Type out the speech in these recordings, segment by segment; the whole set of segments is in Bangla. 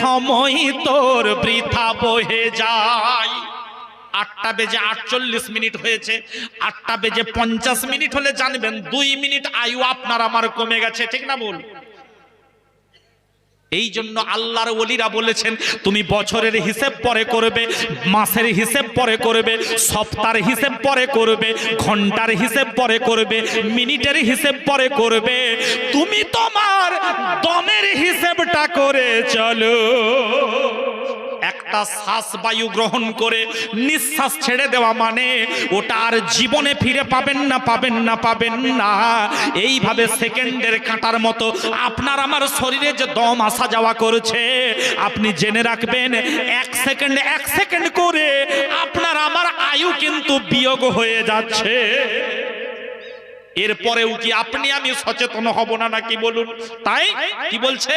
সময় তোর বৃথা বহে যায়। আটটা বেজে আটচল্লিশ মিনিট হয়েছে। আটটা বেজে পঞ্চাশ মিনিট হলে জানবেন, দুই মিনিট আয়ু আপনার আমার কমে গেছে, ঠিক না বল এই জন্য আল্লাহর ওলিরা বলেছেন, তুমি বছরের হিসেব পরে করবে, মাসের হিসেব পরে করবে, সপ্তাহের হিসেব পরে করবে, ঘণ্টার হিসেব পরে করবে, মিনিটের হিসেব পরে করবে। তুমি তোমার দমের হিসেবটা করে চলো। একটা শ্বাস বায়ু গ্রহণ করে নিঃশ্বাস ছেড়ে দেওয়া মানে ওটা আর জীবনে ফিরে পাবেন না পাবেন না পাবেন না। এইভাবে সেকেন্ডের কাঁটার মতো আপনার আমার শরীরে যে দম আসা যাওয়া করছে, আপনি জেনে রাখবেন, এক সেকেন্ড এক সেকেন্ড করে আপনার আমার আয়ু কিন্তু বিয়োগ হয়ে যাচ্ছে। এরপরেও কি আপনি আমি সচেতন হব না নাকি বলুন? তাই কি বলছে?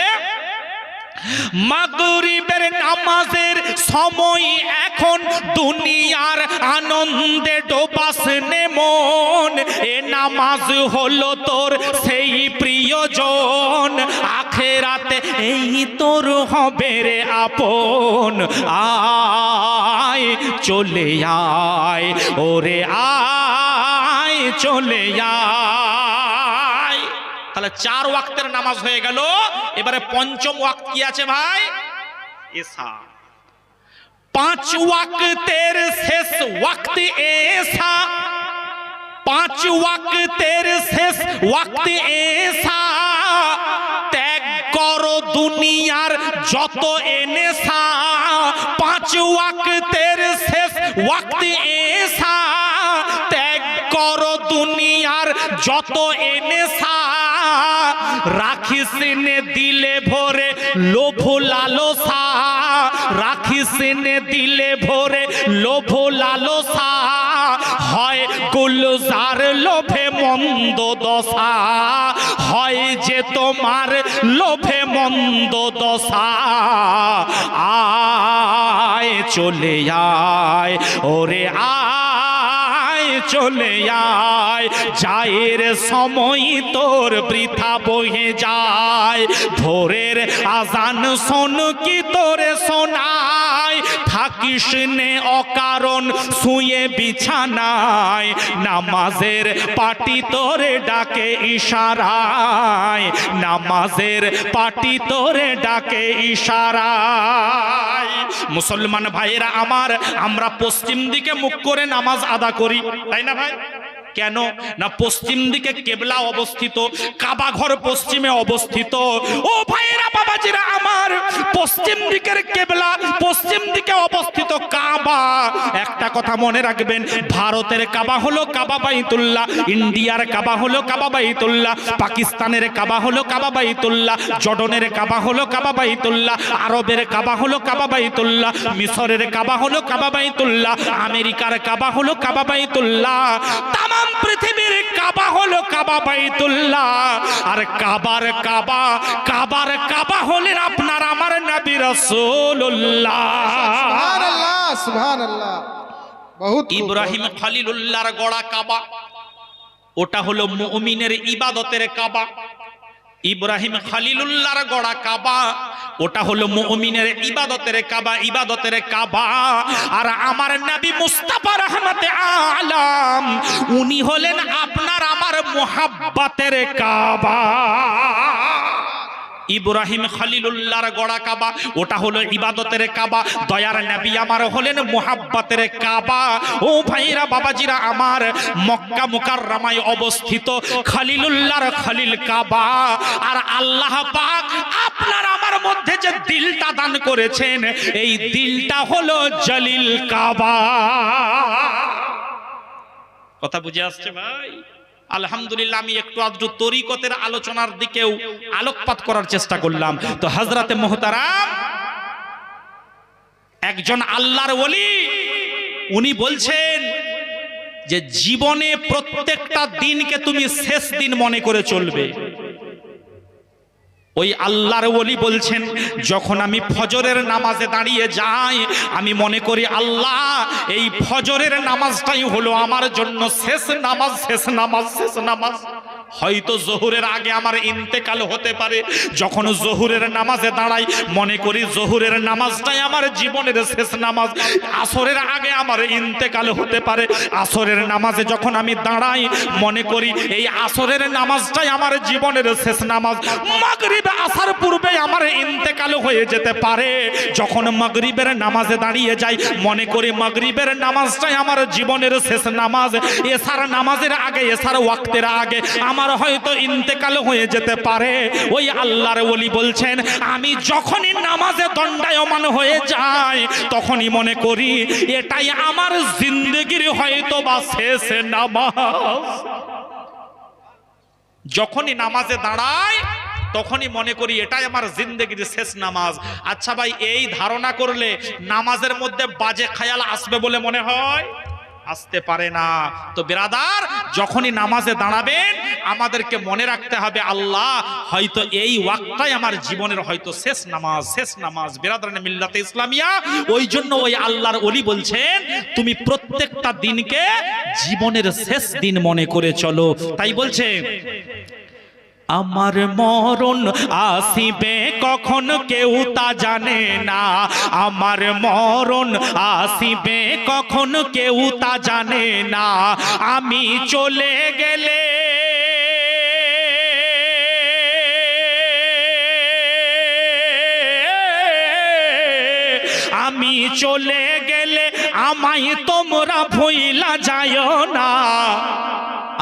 মাগরিবের নামাজের সময় এখন দুনিয়ার আনন্দে ডোবাস মন। এ নামাজ হলো তোর সেই প্রিয়জন। আখেরাতে এই তোর হবে রে আপন। আয়, চলে আয়, ওরে আয়, চলে আয়। তাহলে চার ওয়াক্তের নামাজ হয়ে গেল। এবারে পঞ্চম ওয়াক্ত কি আছে ভাই? এসা। পাঁচ ওয়াক্তের শেষ ওয়াক্ত এসা। পাঁচ ওয়াক্তের শেষ ওয়াক্ত এসা। ত্যাগ করো দুনিয়ার যত এনেসা। পাঁচ ওয়াক্তের শেষ ওয়াক্ত এসা। ত্যাগ করো দুনিয়ার যত এনেসা। রাখিস দিলে ভরে লোভ লালসা। রাখিস দিলে ভরে লোভ লালসা। হয় গুলজার লোভে মন্দ দশা। হয় যে তোমার লোভে মন্দ দশা। আয় চলে আয়, ওরে আয়। চলে আয়। যায়ের সময় তোর বৃথা বহে যায়। ভোরের আজান শোন কি তোরে শোনায়। থাকিস নে অকারণ, শুয়ে বিছানায়। নামাজের পাটি তোরে ডাকে ইশারায়। নামাজের পাটি তোরে ডাকে ইশারায়। মুসলমান ভাইয়েরা আমার, আমরা পশ্চিম দিকে মুখ করে নামাজ আদা করি। তাই না ভাই? কেন? না পশ্চিম দিকে কেবলা অবস্থিত, কাবা ঘর পশ্চিমে অবস্থিত। ও ভাইয়েরা, বাবাজিরা আমার, পশ্চিম দিকের কেবলা পশ্চিম দিকে অবস্থিত কাবা। একটা কথা মনে রাখবেন, ভারতের কাবা হলো কাবা বাইতুল্লাহ, ইন্ডিয়ার কাবা হলো কাবা বাইতুল্লাহ, পাকিস্তানের কাবা হলো কাবা বাইতুল্লাহ, জর্ডনের কাবা হলো কাবা বাইতুল্লাহ, আরবের কাবা হলো কাবা বাইতুল্লাহ, মিশরের কাবা হলো কাবা বাইতুল্লাহ, আমেরিকার কাবা হলো কাবা বাইতুল্লাহ। তামাম পৃথিবীর কাবা হলো কাবা বাইতুল্লাহ। আর কাবার কাবা কাবার কাবা হলেন আপনার আমার নবী রাসূলুল্লাহ। সুবহানাল্লাহ সুবহানাল্লাহ। বহুত ইব্রাহিম খলিলুল্লাহর গড়া কাবা ওটা হলো মুমিনের ইবাদতের কাবা। ইব্রাহিম খালিলুল্লাহর গড়া কাবা, ওটা হলো মুমিনের ইবাদতের কাবা ইবাদতের কাবা। আর আমার নবী মুস্তাফা রহমতে আলাম, উনি হলেন আপনার আমার মোহাব্বতের কাবা। ইব্রাহিম খলিলুল্লাহর গড়া কাবা, ওটা হলো ইবাদতের কাবা। দয়ার নবী আমার হলেন মোহাব্বতের কাবা। ও ভাইরা, বাবাজিরা, আমার মক্কা মুকাররমায় অবস্থিত খলিলুল্লাহর খালিল কাবা। আর আল্লাহ পাক আপনার আমার মধ্যে যে দিলটা দান করেছেন, এই দিলটা হলো জলিল কাবা। কথা বুঝে আসছে ভাই? আলহামদুলিল্লাহ, আমি একটু আধটু তরিকতের আলোচনার দিকেও আলোকপাত করার চেষ্টা করলাম। তো হজরতে মোহতারাম, একজন আল্লাহর বলি উনি বলছেন যে জীবনে প্রত্যেকটা দিনকে তুমি শেষ দিন মনে করে চলবে। ওই আল্লাহর ওলি বলছেন, যখন আমি ফজরের নামাজে দাঁড়িয়ে যাই, আমি মনে করি, আল্লাহ, এই ফজরের নামাজটাই হলো আমার জন্য শেষ নামাজ শেষ নামাজ শেষ নামাজ। হয়তো জহুরের আগে আমার ইন্তেকাল হতে পারে। যখন জহুরের নামাজে দাঁড়াই, মনে করি জহুরের নামাজটাই আমার জীবনের শেষ নামাজ। আসরের আগে আমার ইন্তেকাল হতে পারে। আসরের নামাজে যখন আমি দাঁড়াই, মনে করি এই আসরের নামাজটাই আমার জীবনের শেষ নামাজ। মাগরিব আসার পূর্বে আমার ইন্তেকাল হয়ে যেতে পারে। যখন মাগরিবের নামাজে দাঁড়িয়ে যাই, মনে করি মাগরিবের নামাজটাই আমার জীবনের শেষ নামাজ। এসার নামাজের আগে, এসার ওয়াক্তের আগে আমার হয়তো ইন্তেকাল হয়ে যেতে পারে। ওই আল্লাহর ওলি বলছেন, আমি যখনই নামাজে দণ্ডায়মান হয়ে যাই, তখনই মনে করি এটাই আমার জিন্দগির হয়তো বা শেষ নামাজ। যখনই নামাজে দাঁড়ায় তখনই মনে করি এটাই আমার জিন্দগির শেষ নামাজ। আচ্ছা ভাই, এই ধারণা করলে নামাজের মধ্যে বাজে খায়াল আসবে বলে মনে হয়? আসতে পারে না। তো বেরাদার, যখনই নামাজে দাঁড়াবেন, আমাদেরকে মনে রাখতে হবে, আল্লাহ, হয়তো এই ওয়াক্তাই আমার জীবনের হয়তো শেষ নামাজ শেষ নামাজ। বেরাদার মিল্লাতে ইসলামিয়া। ওই জন্য ওই আল্লাহর অলি বলছেন, তুমি প্রত্যেকটা দিনকে জীবনের শেষ দিন মনে করে চলো। তাই বলছে আমার মরণ আসিবে কখন কেউ তা জানে না। আমার মরণ আসিবে কখন কেউ তা জানে না। আমি চলে গেলে আমি চলে গেলে আমায় তোমরা ভুইলা যায় না।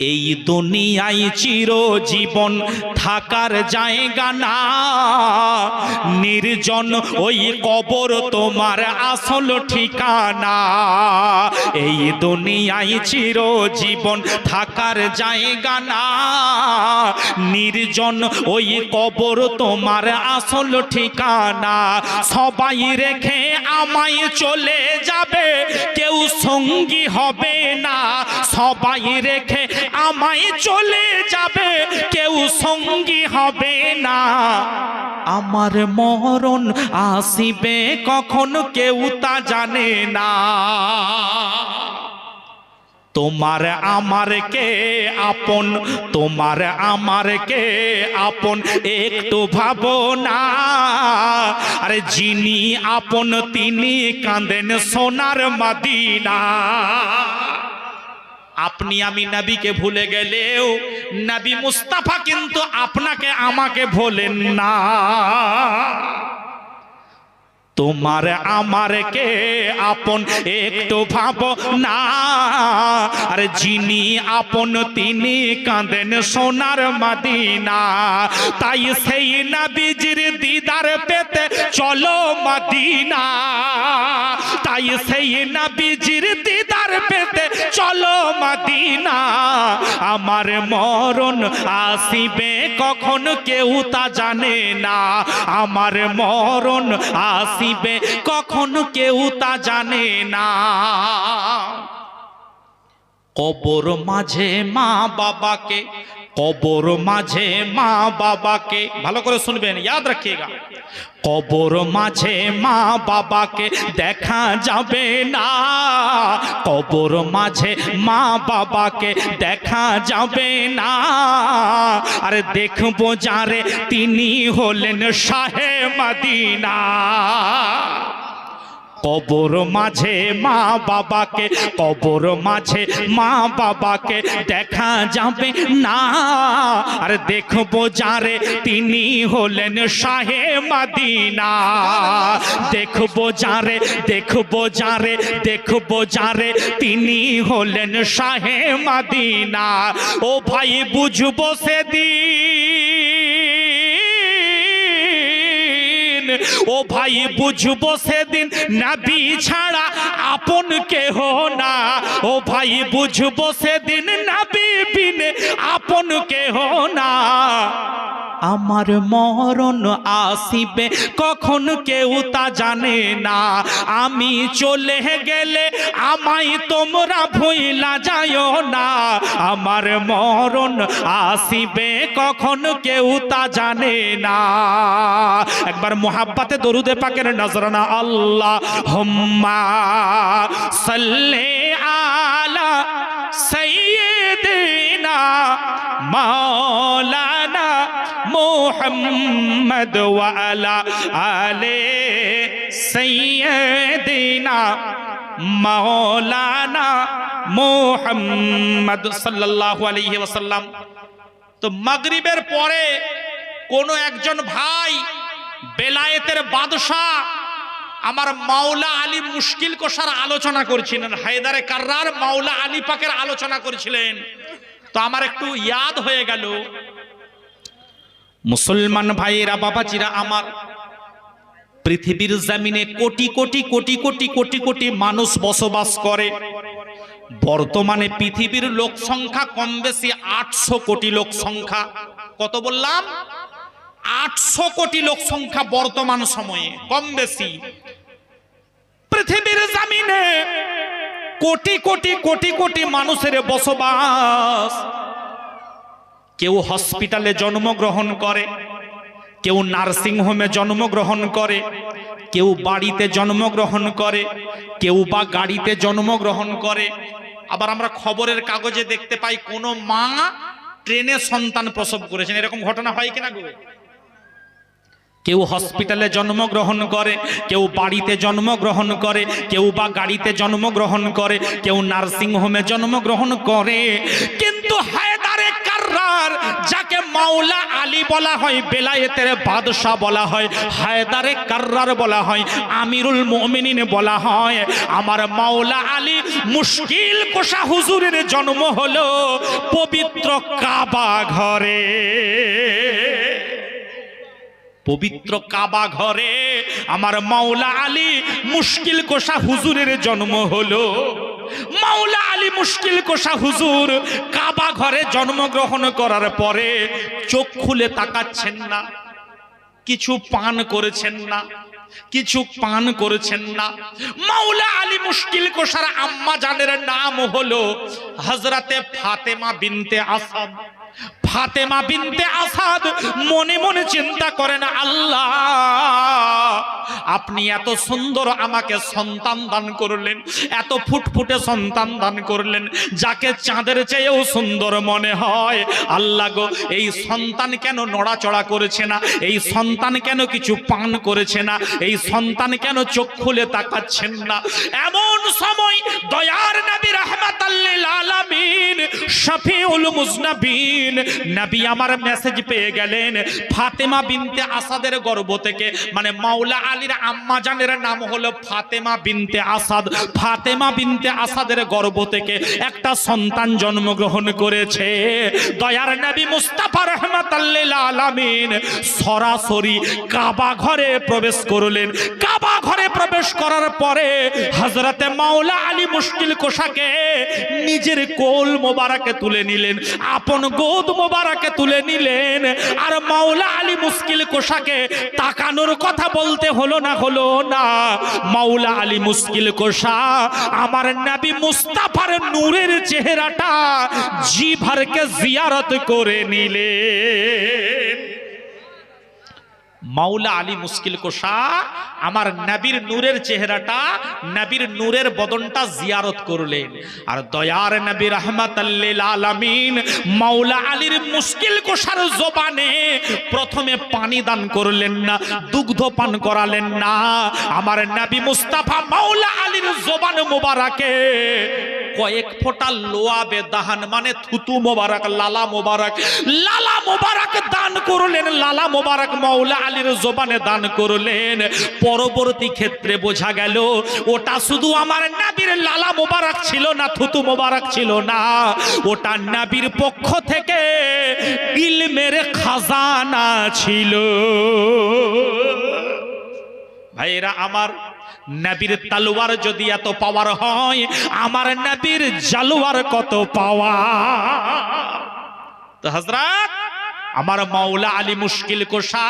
এই দুনিয়ায় চিরজীবন থাকার জায়গা না। নির্জন ওই কবর তোমার আসল ঠিকানা। এই দুনিয়ায় চিরজীবন থাকার জায়গা না। নির্জন ওই কবর তোমার আসল ঠিকানা। সবাই রেখে আমায় চলে যাবে, কেউ সঙ্গী হবে না। সবাই রেখে আমায় চলে যাবে, কেউ সঙ্গী হবে না। আমার মরণ আসিবে, কখন কেউ তা জানে না। তোমার আমার কে আপন, তোমার আমার কে আপন, একটু ভাবো না। আরে যিনি আপন, তিনি কাঁদেন সোনার মাদিনা। আপনি আমি নবীকে ভুলে গেলেও নবী মুস্তাফা কিন্তু আপনাকে আমাকে ভোলেন না। তোমার আমার কে আপন একটু ভাবো না। আর যিনি আপন, তিনি কাঁদেন সোনার মাদিনা। তাই সেই নবীজির দিদার পেতে চলো মাদিনা। তাই সেই নবীজির দিদার পেতে চলো মাদিনা। আমার মরণ আসিবে কখন কেউ তা জানে না। আমার মরণ আসিবে কখন কেউ তা জানে না। কবর মাঝে মা বাবাকে কবর মাঝে মা বাবাকে, ভালো করে শুনবেন, ইয়াদ রাখিয়েগা। কবর মাঝে মা বাবাকে দেখা যাবে না। কবর মাঝে মা বাবাকে দেখা যাবে না। আরে দেখব যারে, তিনি হলেন শাহে মদিনা। কবর মাঝে মা বাবাকে, কবর মাঝে মা বাবাকে দেখা যাবে না। আর দেখব যারে তিনি হলেন শাহে মাদিনা। দেখব যারে দেখব যারে দেখব যারে তিনি হলেন শাহে মাদিনা। ও ভাই, বুঝব সেদিন ও ভাই, বুঝব সেদিন নাবি ছাড়া আপন কেহ না। ও ভাই, বুঝব সেদিন নাবি বিনে আপন কেহ না। আমার মরণ আসিবে, কখন কেউ তা জানে না। আমি চলে গেলে আমায় তোমরা ভুইলা যায়ও না। আমার মরণ আসিবে, কখন কেউ তা জানে না। একবার মোহাব্বাতে দরুদে পাকের নজরানা আল্লাহ হুম্মা সাল্লে আলা সৈয়দিনা মাওলানা ওয়া আলা আলে সৈয়দিনা মাওলানা মুহাম্মদ সাল্লাল্লাহু আলাইহি ওয়াসাল্লাম তো মাগরিবের পরে কোন একজন ভাই বেলায়েতের বাদশাহ আমার মাওলা আলী মুশকিল কোষার আলোচনা করছিলেন, হায়দারে কার্রার মাওলা আলী পাকের আলোচনা করছিলেন। তো আমার একটু ইয়াদ হয়ে গেল মুসলমান ভাইয়েরা, বাবাজিরা, আমার পৃথিবীর জামিনে কোটি কোটি কোটি কোটি কোটি কোটি মানুষ বসবাস করে। বর্তমানে পৃথিবীর লোক সংখ্যা কম বেশি আটশো কোটি লোক সংখ্যা। কত বললাম? আটশো কোটি লোক সংখ্যা বর্তমান সময়ে, কম বেশি। পৃথিবীর জামিনে কোটি কোটি কোটি কোটি মানুষের বসবাস। কেউ হসপিটালে জন্মগ্রহণ করে, কেউ নার্সিংহোমে জন্মগ্রহণ করে, কেউ বাড়িতে জন্মগ্রহণ করে, কেউ বা গাড়িতে জন্মগ্রহণ করে। আবার আমরা খবরের কাগজে দেখতে পাই কোনো মা ট্রেনে সন্তান প্রসব করেছেন। এরকম ঘটনা হয় কিনা গো? কেউ হসপিটালে জন্মগ্রহণ করে, কেউ বাড়িতে জন্মগ্রহণ করে, কেউ বা গাড়িতে জন্মগ্রহণ করে, কেউ নার্সিং হোমে জন্মগ্রহণ করে। কিন্তু হায়দারে কার্রার, যাকে মাওলা আলী বলা হয়, বেলায়েতের বাদশাহ বলা হয়, হায়দারে কার্রার বলা হয়, আমিরুল মুমিনিন বলা হয়, আমার মাওলা আলী মুশকিল কোষা হুজুরের জন্ম হলো পবিত্র কাবা ঘরে। পবিত্র কাবা ঘরে আমার মাওলা আলী মুশকিল কোষা হুজুরের জন্ম হলো। মাওলা আলী মুশকিল কোষা হুজুর কাবা ঘরে জন্মগ্রহণ করার পরে চোখ খুলে তাকাচ্ছেন না। কিছু পান করেছেন না, কিছু পান করেছেন না। মাওলা আলী মুশকিল কোষার আম্মা জানের নাম হলো হজরতে ফাতেমা বিনতে আসাদ। ফাতেমা বিনতে আসাদ মনে মনে চিন্তা করেন, আল্লাহ, আপনি এত সুন্দর আমাকে সন্তান দান করলেন, এত ফুটফুটে সন্তান দান করলেন, যাকে চাঁদের চেয়েও সুন্দর মনে হয়। আল্লাহ গো, এই সন্তান কেন নড়াচড়া করেছে না? এই সন্তান কেন কিছু পান করেছে না? এই সন্তান কেন চোখ খুলে তাকাচ্ছেন না? এমন সময় দয়ার নবী রহমাতাল্লিল আলামিন শফিউল মুজনাবিন নবী আমার মেসেজ পেয়ে গেলেন। ফাতেমা বিনতে আসাদের গর্ভ থেকে। মানে মাওলা আলীর আম্মা জানের নাম হলো ফাতেমা বিনতে আসাদ। ফাতেমা বিনতে আসাদের গর্ভ থেকে একটা সন্তান জন্মগ্রহণ করেছে। দয়ার নবী মুস্তাফা রহমাতাল্লিল আলামিন সরাসরি কাবা ঘরে প্রবেশ করলেন। কাবা ঘরে প্রবেশ করার পরে হজরতে মাওলা আলী মুশকিল কোষাকে নিজের কোল মোবারকে তুলে নিলেন। আপন গোদ মোবারকে তুলে নিলেন। আর মাওলা আলী মুশকিল কোষাকে তাকানোর কথা বলতে হলো না হলো না। মাওলা আলী মুশকিল কোষা, আমার নাবি মুস্তাফার নূরের চেহারাটা জিভারকে জিয়ারত করে নিলেন। মাওলা আলী মুশকিল কোষা, আমার নবীর নূরের চেহারাটা, নবীর নূরের বদনটা জিয়ারত করলেন। আর দয়ার নবী রহমত আলামিন মাওলা আলীর মুশকিল কোষার জোবানে প্রথমে পানি দান করলেন না, দুগ্ধ পান করালেন না। আমার নবী মুস্তাফা মাওলা আলীর জবান মোবারকে কয়েক ফোঁটা লোয়াবে দাহান মানে থুতু মোবারক, লালা মোবারক লালা মোবারক দান করলেন, লালা মোবারক মৌলা আলীর জবানে দান করলেন। পরবর্তী ক্ষেত্রে বোঝা গেল, ওটা শুধু আমার নাবির লালা মোবারক ছিল না, থুতু মোবারক ছিল না। ওটা নাবির পক্ষ থেকে ইলমের খাজানা ছিল। ভাইরা আমার নবীর তালোয়ার যদি এত পাওয়ার হয়, আমার নাবির জালোয়ার কত পাওয়া? তো হজরত আমার মাওলা আলী মুশকিল কোষা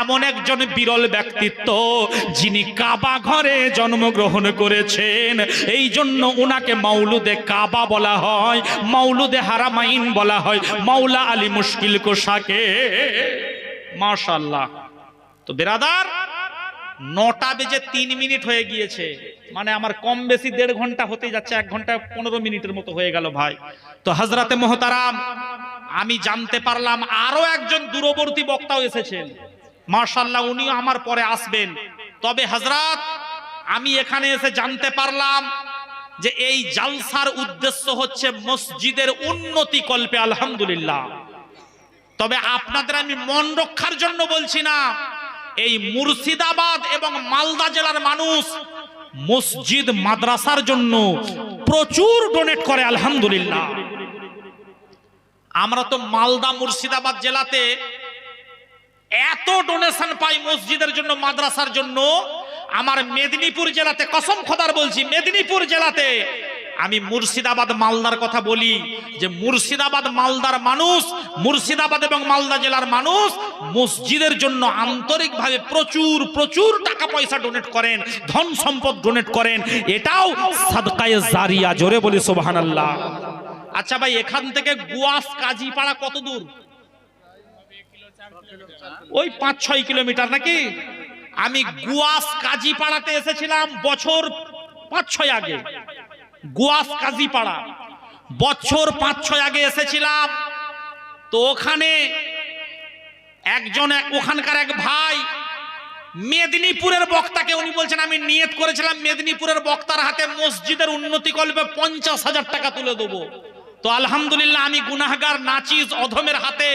এমন একজন বিরল ব্যক্তিত্ব যিনি কাবা ঘরে জন্মগ্রহণ করেছেন। এই জন্য ওনাকে মাউলুদে কাবা বলা হয় মাউলুদে হারামাইন বলা হয়। মাওলা আলী মুশকিল কোষাকে মাশাল্লাহ তো বেরাদার, নটা বেজে তিন মিনিট হয়ে গিয়েছে। মানে আমার কম বেশি দেড় ঘণ্টা হতে যাচ্ছে, এক ঘণ্টা পনেরো মিনিটের মতো হয়ে গেল ভাই। তো হাজরাতে মোহতারাম আমি জানতে পারলাম আরও একজন দূরবর্তী বক্তাও এসেছেন। মার্শাল্লাহ উনিও আমার পরে আসবেন। তবে হাজরাত আমি এখানে এসে জানতে পারলাম যে এই জালসার উদ্দেশ্য হচ্ছে মসজিদের উন্নতি কল্পে, আলহামদুলিল্লাহ। তবে আপনাদের আমি মন রক্ষার জন্য বলছি না, এই মুর্শিদাবাদ এবং মালদা জেলার মানুষ মসজিদ, মাদ্রাসার জন্য প্রচুর ডোনেট করে, আলহামদুলিল্লাহ। আমরা তো মালদা মুর্শিদাবাদ জেলাতে এত ডোনেশন পাই মসজিদের জন্য, মাদ্রাসার জন্য। আমার মেদিনীপুর জেলাতে, কসম খোদার বলছি, মেদিনীপুর জেলাতে আমি মুর্শিদাবাদ মালদার কথা বলি যে মুর্শিদাবাদ মালদার মানুষ, মুর্শিদাবাদ এবং মালদা জেলার মানুষ মসজিদের জন্য আন্তরিকভাবে প্রচুর প্রচুর টাকা পয়সা ডোনেট করেন, ধন সম্পদ ডোনেট করেন। এটাও সাদকায়ে জারিয়া, জোরে বলি সুবহানাল্লাহ। আচ্ছা ভাই, এখান থেকে গুয়াস কাজীপাড়া কত দূর? ওই পাঁচ ছয় কিলোমিটার নাকি? আমি গুয়াস কাজীপাড়াতে এসেছিলাম বছর পাঁচ ছয় আগে। গুয়াস কাজীপাড়া। বছর পাঁচ ছয় আগে এসেছিলাম। তো ওখানে একজন এক- ওখানকার এক ভাই মেদিনীপুরের বক্তাকে উনি বলছেন, আমি নিয়ত করেছিলাম মেদিনীপুরের বক্তার হাতে মসজিদের উন্নতি করবে পঞ্চাশ হাজার টাকা তুলে দেবো। তো আলহামদুলিল্লাহ আমি গুনাহগার নাচিজ অধমের হাতে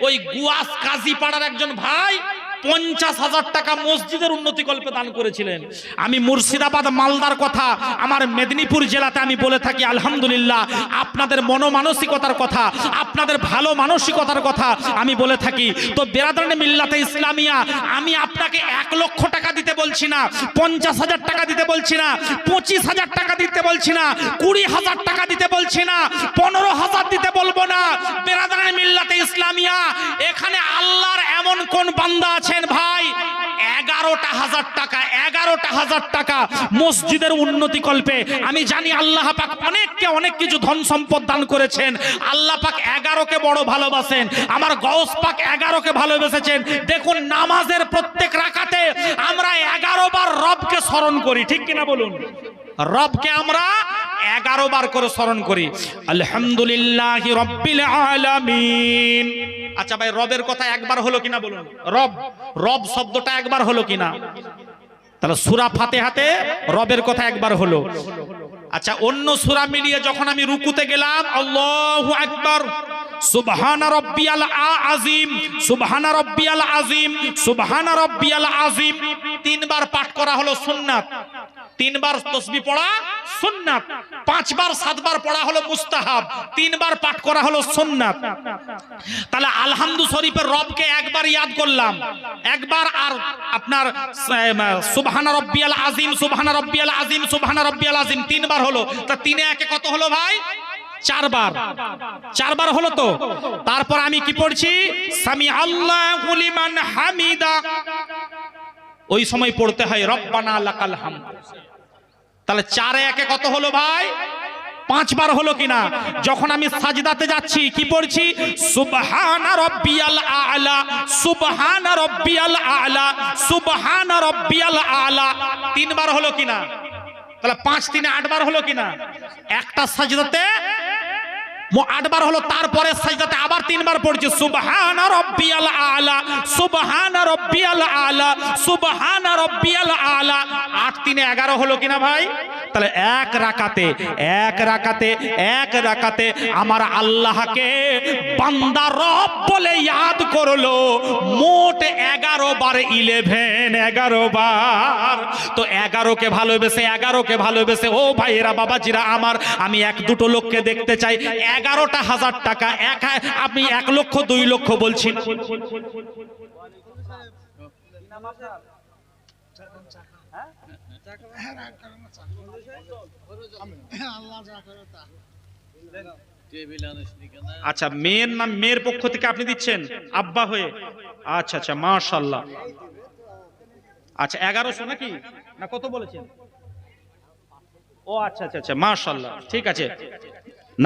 ওই গুয়াস কাজী পাড়ার একজন ভাই পঞ্চাশ হাজার টাকা মসজিদের উন্নতি কল্পে দান করেছিলেন। আমি মুর্শিদাবাদ, মালদার কথা, আমার মেদিনীপুর জেলাতে আমি বলে থাকি, আলহামদুলিল্লাহ, আপনাদের মনোমানসিকতার কথা, আপনাদের ভালো মানসিকতার কথা আমি বলে থাকি। তো বেরাদান মিল্লাতে ইসলামিয়া, আমি আপনাকে এক লক্ষ টাকা দিতে বলছি না, পঞ্চাশ হাজার টাকা দিতে বলছি না, পঁচিশ হাজার টাকা দিতে বলছি না, কুড়ি হাজার টাকা দিতে বলছি না, পনেরো হাজার দিতে বলব না। বেরাদান মিল্লাতে ইসলামিয়া, এখানে আল্লাহর এমন কোন বান্দা আছেন ভাই, এগারোটা হাজার টাকা, এগারোটা হাজার টাকা মসজিদের উন্নতি কল্পে। আমি জানি আল্লাহ পাক অনেককে অনেক কিছু ধন সম্পদ দান করেছেন। আল্লাহ পাক এগারোকে বড় ভালোবাসেন। আমার গৌস পাক এগারোকে ভালোবেসেছেন। দেখুন, নামাজের প্রত্যেক রাকাতে আমরা এগারো বার রবকে স্মরণ করি। ঠিক কিনা বলুন? রবকে আমরা এগারো বার করে স্মরণ করি। আলহামদুলিল্লাহ রব্বিল আলামিন। আচ্ছা ভাই, রবের কথা একবার হলো কিনা বলুন। রব রব শব্দটা একবার হলো কিনা? তাহলে সুরা ফাতে হাতে রবের কথা একবার হলো। আচ্ছা অন্য সুরা মিলিয়ে যখন আমি রুকুতে গেলাম, আল্লাহু আকবার। সুবহান আ- আজিম সুবহান আজিম সুবহান আজিম তিনবার পাঠ করা হলো সুন্নাত। তিনবার তসবি পড়া সুন্নাত। পাঁচবার, সাতবার পড়া হলো মুস্তাহাব। তিনবার পাঠ করা হলো সুন্নাত। তাহলে আলহামদু শরীফের রবকে একবার ইয়াদ করলাম। একবার আর আপনার সুবহানা রব্বিয়াল আজিম সুবহানা রব্বিয়াল আজিম সুবহানা রব্বিয়াল আজিম তিনবার হলো। তা তিনে একে কত হলো ভাই? চারবার। চারবার হলো তো। তারপর আমি কি পড়ছি? সামি আল্লাহ হামিদা। ওই সময় পড়তে হয়, রব্বানা লাকাল হামদ। তাহলে চারে একে কত হলো ভাই? পাঁচবার হলো কিনা? যখন আমি সাজদাতে যাচ্ছি, কি পড়ছি? সুবহানা রব্বিয়াল আলা, সুবহানা রব্বিয়াল আলা, সুবহানা রব্বিয়াল আলা। তিনবার হলো কিনা? তাহলে পাঁচ, তিনে আটবার হলো কিনা? একটা সাজদাতে আটবার হলো, তারপরে সাজদাতে আবার তিনবার পড়ছে, সুবহানা রব্বিয়াল আলা, সুবহানা রব্বিয়াল আলা, সুবহানা রব্বিয়াল আলা। আট তিনে এগারো হলো কিনা ভাই? তাহলে এক রাকাতে এক রাকাতে এক রাকাতে আমার আল্লাহকে বান্দা রব বলে ইয়াদ করল, মোট এগারো বার ইলেভেন এগারো বার। তো এগারোকে ভালোবেসে এগারোকে ভালোবেসে, ও ভাইয়েরা, বাবাজিরা আমার, আমি এক দুটো লোককে দেখতে চাই এগারোটা হাজার টাকা, এক আপনি এক লক্ষ, দুই লক্ষ বলছেন আচ্ছা মেয়ের নাম, মেয়ের পক্ষ থেকে আপনি দিচ্ছেন? আব্বা হয়ে। আচ্ছা আচ্ছা মাশাল্লাহ আচ্ছা এগারোশো নাকি? না, কত বলেছেন? ও আচ্ছা আচ্ছা আচ্ছা মাশাল্লাহ ঠিক আছে।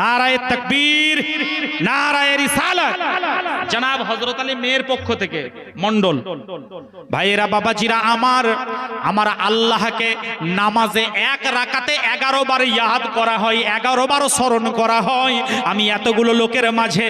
নারায়ে তাকবীর, নারায়ে রিসালাত। জনাব হযরত আলী মেয়ের পক্ষ থেকে মন্ডল ভাইয়েরা, বাবাজিরা, আমার আমার আল্লাহকে নামাজে এক রাকাতে এগারো বার ইয়াদ করা হয়, এগারো বার স্মরণ করা হয়। আমি এতগুলো লোকের মাঝে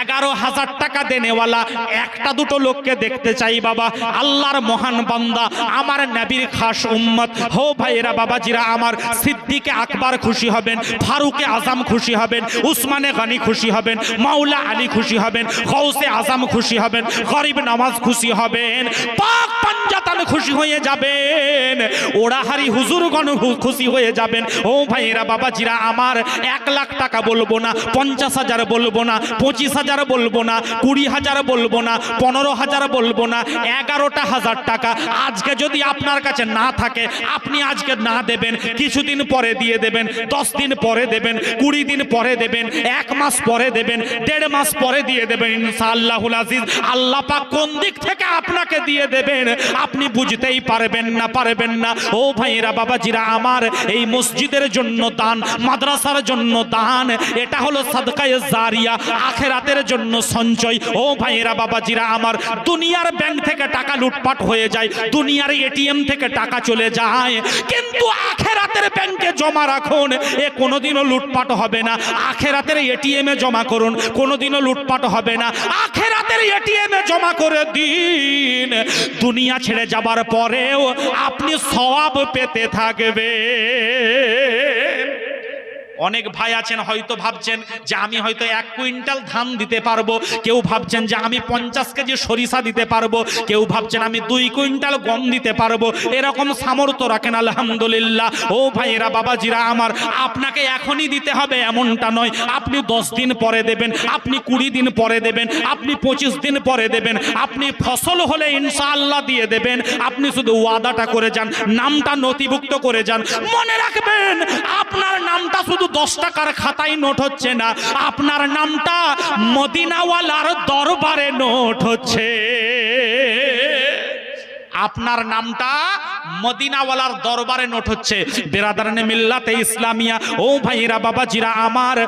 এগারো হাজার টাকা দেনেওয়ালা একটা দুটো লোককে দেখতে চাই, বাবা। আল্লাহর মহান বান্দা, আমার নবীর খাস উম্মত। হো ভাইয়েরা, বাবাজিরা, আমার সিদ্দিকে আকবার খুশি হবেন, ফারুকে আজম খুশি হবেন উসমানে গানি খুশি হবেন, মাওলা আলী খুশি হবেন গৌসে আজম খুশি হবেন, গরিব নামাজ খুশি হবেন, পাক পাঞ্জাতান খুশি হয়ে যাবেন, ওড়াহারি হুজুরগণ খুশি হয়ে যাবেন। ও ভাইয়েরা, বাবাজিরা, আমার এক লাখ টাকা বলব না, পঞ্চাশ হাজার বলব না, পঁচিশ হাজার বলব না, কুড়ি হাজার বলব না, পনেরো হাজার বলব না, এগারোটা হাজার টাকা আজকে যদি আপনার কাছে না থাকে, আপনি আজকে না দেবেন, কিছুদিন পরে দিয়ে দেবেন, দশ দিন পরে দেবেন, কুড়ি দিন পরে দেবেন, এক মাস পরে দেবেন, দেড় মাস পরে দিয়ে দেবেন। ইনশাআল্লাহুল আজিজ, আল্লাহ পাক কোন দিক থেকে আপনাকে দিয়ে দেবেন, আপনি বুঝতেই পারবেন না পারবেন না। ও ভাইরা বাবাজিরা, আমার এই মসজিদের জন্য দান, মাদ্রাসার জন্য দান, এটা হলো সাদকায়ে জারিয়া, আখেরাতের জন্য সঞ্চয়। ও ভাইরা বাবাজিরা, আমার দুনিয়ার ব্যাংক থেকে টাকা লুটপাট হয়ে যায়, দুনিয়ার এটিএম থেকে টাকা চলে যায়। কিন্তু আখেরাতের ব্যাংকে জমা রাখুন, এ কোনোদিনও লুটপাট হবে না। আখেরাতের এটিএম জমা করুন, কোনোদিনও লুটপাট হবে না। আখেরাতের এটিএম জমা করে দিন। দুনিয়া ছেড়ে যাবার পরেও আপনি সওয়াব পেতে থাকবেন। অনেক ভাই আছেন, হয়তো ভাবছেন যে আমি হয়তো এক কুইন্টাল ধান দিতে পারব। কেউ ভাবছেন যে আমি পঞ্চাশ কেজি সরিষা দিতে পারব। কেউ ভাবছেন আমি দুই কুইন্টাল গম দিতে পারব। এরকম সামর্থ্য রাখেন, আলহামদুলিল্লাহ। ও ভাইয়েরা, বাবাজিরা আমার, আপনাকে এখনই দিতে হবে এমনটা নয়। আপনি দশ দিন পরে দেবেন, আপনি কুড়ি দিন পরে দেবেন, আপনি পঁচিশ দিন পরে দেবেন, আপনি ফসল হলে ইনশাআল্লাহ দিয়ে দেবেন। আপনি শুধু ওয়াদাটা করে যান, নামটা নথিভুক্ত করে যান। মনে রাখবেন, আপনার নামটা শুধু দশ টাকার খাতায় নোট হচ্ছে না আপনার নামটা মদিনাওয়ালার দরবারে নোট হচ্ছে। আপনার নামটা মদিনাওয়ালার দরবারে নোট হচ্ছে। বেরাদারানে মিল্লাতে ইসলামিয়া। ও ভাইরা, বাবাজিরা, আমার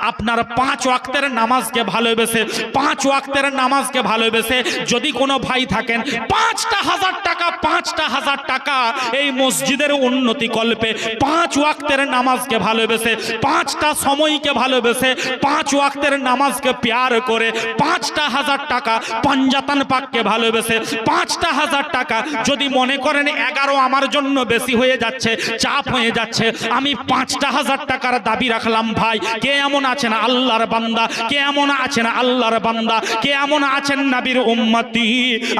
আপনার পাঁচ ওয়াক্তের নামাজকে ভালোবেসে, পাঁচ ওয়াক্তের নামাজকে ভালোবেসে যদি কোনো ভাই থাকেন, পাঁচটা হাজার টাকা, পাঁচটা হাজার টাকা এই মসজিদের উন্নতি কল্পে পাঁচ ওয়াক্তের নামাজকে ভালোবেসে, পাঁচটা সময়কে ভালোবেসে, পাঁচ ওয়াক্তের নামাজকে প্যার করে, পাঁচটা হাজার টাকা পাঞ্জাতান পাককে ভালোবেসে, পাঁচটা হাজার টাকা। যদি মনে করেন এগারো আমার জন্য বেশি হয়ে যাচ্ছে, চাপ হয়ে যাচ্ছে, আমি পাঁচটা হাজার টাকার দাবি রাখলাম ভাই। কে এমন আছেন আল্লাহর বান্দা? কে এমন আছেন আল্লাহর বান্দা? কে এমন আছেন নাবির উম্মতি?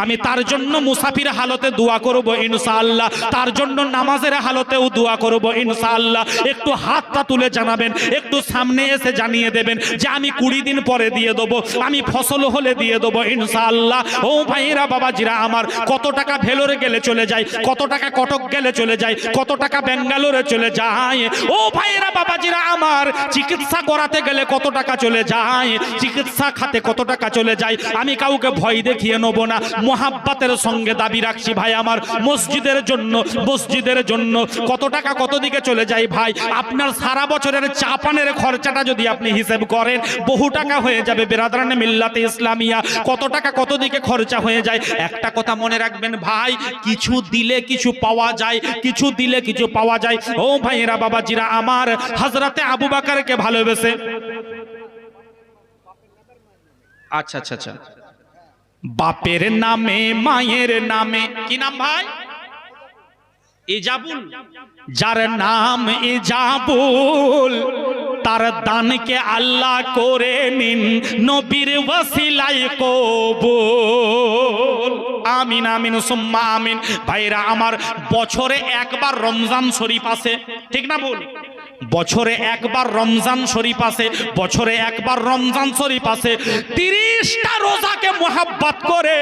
আমি তার জন্য মুসাফির হালতে দোয়া করব ইনশাআল্লাহ। তার জন্য নামাজের হালতেও দোয়া করব ইনশাআল্লাহ। একটু হাতটা তুলে জানাবেন, একটু সামনে এসে জানিয়ে দেবেন যে আমি কুড়ি দিন পরে দিয়ে দেবো, আমি ফসল হলে দিয়ে দেবো ইনশাআল্লাহ। ও ভাইরা বাবাজিরা আমার কত টাকা ভেলোরে গেলে চলে যায়, কত টাকা কটক গেলে চলে যায়, কত টাকা ব্যাঙ্গালোরে চলে যায়। ও ভাইরা বাবাজিরা, আমার চিকিৎসা করাতে গেলে কত টাকা চলে যায়, চিকিৎসা খাতে কত টাকা চলে যায়, আমি কাউকে ভয় দেখিয়ে নেব না। মোহাব্বাতের সঙ্গে দাবি রাখছি ভাই আমার, মসজিদের জন্য মসজিদের জন্য। কত টাকা কত দিকে চলে যায় ভাই? আপনার সারা বছরের চাপানের খরচাটা যদি আপনি হিসেব করেন, বহু টাকা হয়ে যাবে। বেরাদারানে মিল্লাতে ইসলামিয়া, কত টাকা কত দিকে খরচা হয়ে যায়? একটা কথা মনে রাখবেন ভাই। কিছু দিলে কিছু পাওয়া যায়, কিছু দিলে কিছু পাওয়া যায়। ও ভাইয়েরা, বাবাজিরা, আমার হাজরাতে আবু বাকারকে ভালোবেসে। আচ্ছা আচ্ছা আচ্ছা। বাপের নামে, মায়ের নামে। কি নাম ভাই? ইজাবুল যার নাম ইজাবুল তার দানকে আল্লাহ করে নিন, নবীর ওয়াসিলাই কবুল। আমিন আমিন, সুম্মা, আমিন। ভাইরা, আমার বছরে একবার রমজান শরীফ আছে, ঠিক না বল বছরে একবার রমজান শরীফ আসে বছরে একবার রমজান শরীফ আসে তিরিশটা রোজাকে মোহাব্বত করে,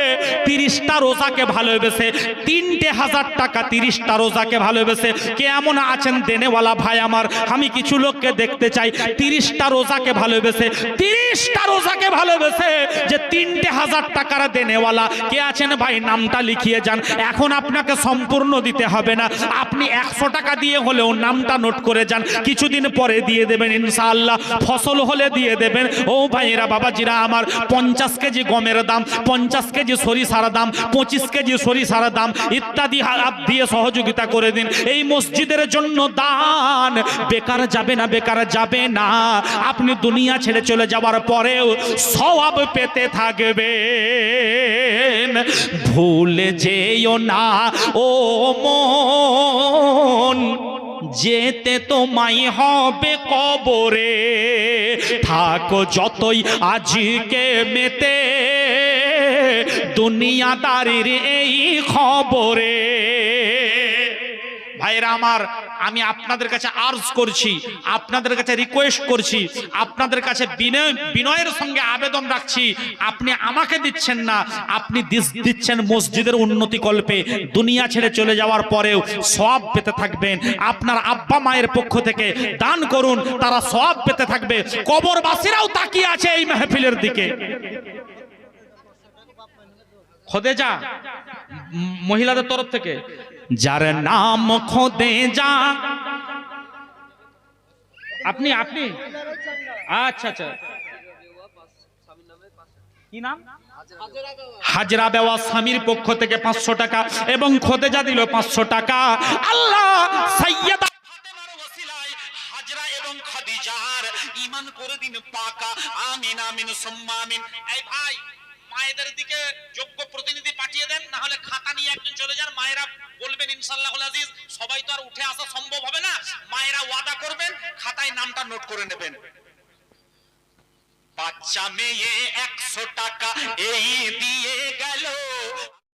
তিরিশটা রোজাকে ভালোবেসে, তিনটে হাজার টাকা তিরিশটা রোজাকে ভালোবেসে, কে এমন আছেন দেনেওয়ালা ভাই আমার, আমি কিছু লোককে দেখতে চাই, তিরিশটা রোজাকে ভালোবেসে, তিরিশটা রোজাকে ভালোবেসে যে তিনটে হাজার টাকার দেনেওয়ালা, কে আছেন ভাই নামটা লিখিয়ে যান, এখন আপনাকে সম্পূর্ণ দিতে হবে না, আপনি একশো টাকা দিয়ে হলেও নামটা নোট করে যান কিছুদিন পরে দিয়ে দেবেন ইনশাআল্লাহ। ফসল হলে দিয়ে দেবেন। ও ভাইয়েরা, বাবাজিরা, আমার পঞ্চাশ কেজি গমের দাম, পঞ্চাশ কেজি সরিষার দাম, পঁচিশ কেজি সরিষার দাম ইত্যাদি দিয়ে সহযোগিতা করে দিন। এই মসজিদের জন্য দান। বেকার যাবে না, বেকার যাবে না। আপনি দুনিয়া ছেড়ে চলে যাওয়ার পরেও সওয়াব পেতে থাকবেন। ভুলে যেও না, ও মন। যেতে তোমায় হবে কবরে। থাকো যতই আজকে মেতে দুনিয়াদারির এই খবরে। ভাইরা আমার, আমি আপনাদের কাছে আর্জ করছি, আপনাদের কাছে রিকোয়েস্ট করছি, আপনাদের কাছে বিনয়, বিনয়ের সঙ্গে আবেদন রাখছি। আপনি আমাকে দিচ্ছেন না, আপনি দিচ্ছেন মসজিদের উন্নতি কল্পে। দুনিয়া ছেড়ে চলে যাওয়ার পরেও সব পেতে থাকবেন। আপনার আব্বা মায়ের পক্ষ থেকে দান করুন, তারা সব পেতে থাকবে। কবরবাসীরাও তাকিয়ে আছে এই মেহফিলের দিকে। খোদেজা মহিলাদের তরফ থেকে। যার নাম খোদে যা। আপনি আপনি? আচ্ছা আচ্ছা। কি নাম? হাজরা বেওয়া স্বামীর পক্ষ থেকে পাঁচশো টাকা এবং খোদেজা দিল পাঁচশো টাকা। আল্লাহ সাইয়্যেদা ফাতেমার হাজরা এবং খাদিজার করে দিন পাকা আমিন আমিন সুম্মা আমিন। এই ভাই মায়েদের দিকে যোগ্য প্রতিনিধি পাঠিয়ে দেন, না হলে খাতা নিয়ে একজন চলে যান, মায়েরা বলবেন ইনশাআল্লাহ আজিজ, সবাই তো আর উঠে আসা সম্ভব হবে না। মায়েরা ওয়াদা করবেন, খাতায় নামটা নোট করে নেবেন। বাচ্চা মেয়ে একশো টাকা এই দিয়ে গেল।